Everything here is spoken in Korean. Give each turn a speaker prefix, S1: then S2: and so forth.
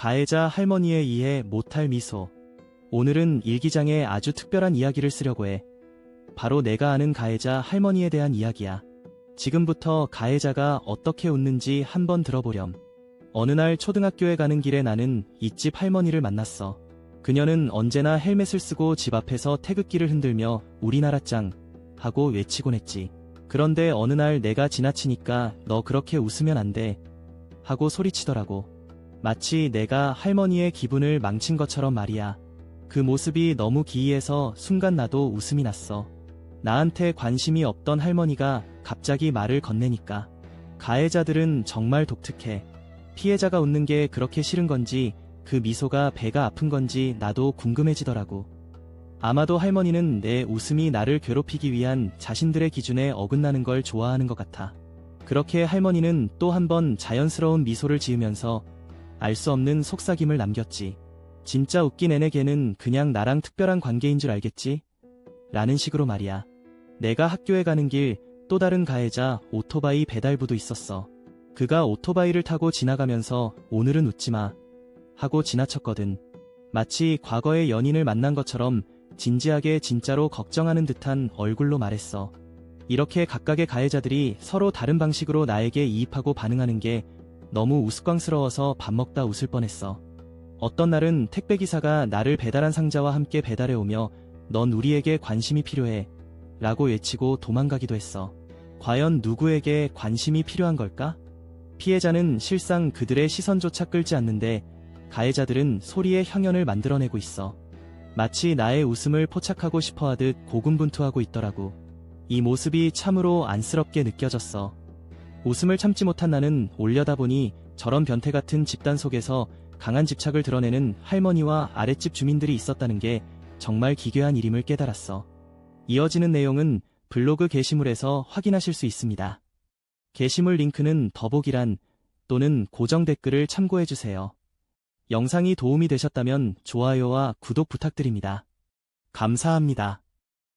S1: 가해자 할머니에 의해 못할 미소. 오늘은 일기장에 아주 특별한 이야기를 쓰려고 해. 바로 내가 아는 가해자 할머니에 대한 이야기야. 지금부터 가해자가 어떻게 웃는지 한번 들어보렴. 어느 날 초등학교에 가는 길에 나는 이 집 할머니를 만났어. 그녀는 언제나 헬멧을 쓰고 집 앞에서 태극기를 흔들며 우리나라 짱 하고 외치곤 했지. 그런데 어느 날 내가 지나치니까 너 그렇게 웃으면 안 돼. 하고 소리치더라고. 마치 내가 할머니의 기분을 망친 것처럼 말이야. 그 모습이 너무 기이해서 순간 나도 웃음이 났어. 나한테 관심이 없던 할머니가 갑자기 말을 건네니까. 가해자들은 정말 독특해. 피해자가 웃는 게 그렇게 싫은 건지 그 미소가 배가 아픈 건지 나도 궁금해지더라고. 아마도 할머니는 내 웃음이 나를 괴롭히기 위한 자신들의 기준에 어긋나는 걸 좋아하는 것 같아. 그렇게 할머니는 또 한 번 자연스러운 미소를 지으면서 알 수 없는 속삭임을 남겼지. 진짜 웃긴 애네 걔는 그냥 나랑 특별한 관계인 줄 알겠지? 라는 식으로 말이야. 내가 학교에 가는 길 또 다른 가해자 오토바이 배달부도 있었어. 그가 오토바이를 타고 지나가면서 오늘은 웃지 마. 하고 지나쳤거든. 마치 과거의 연인을 만난 것처럼 진지하게 진짜로 걱정하는 듯한 얼굴로 말했어. 이렇게 각각의 가해자들이 서로 다른 방식으로 나에게 이입하고 반응하는 게 너무 우스꽝스러워서 밥 먹다 웃을 뻔했어. 어떤 날은 택배기사가 나를 배달한 상자와 함께 배달해 오며 넌 우리에게 관심이 필요해 라고 외치고 도망가기도 했어. 과연 누구에게 관심이 필요한 걸까? 피해자는 실상 그들의 시선조차 끌지 않는데 가해자들은 소리의 형연을 만들어내고 있어. 마치 나의 웃음을 포착하고 싶어 하듯 고군분투하고 있더라고. 이 모습이 참으로 안쓰럽게 느껴졌어. 웃음을 참지 못한 나는 올려다보니 저런 변태 같은 집단 속에서 강한 집착을 드러내는 할머니와 아랫집 주민들이 있었다는 게 정말 기괴한 일임을 깨달았어. 이어지는 내용은 블로그 게시물에서 확인하실 수 있습니다. 게시물 링크는 더보기란 또는 고정 댓글을 참고해주세요. 영상이 도움이 되셨다면 좋아요와 구독 부탁드립니다. 감사합니다.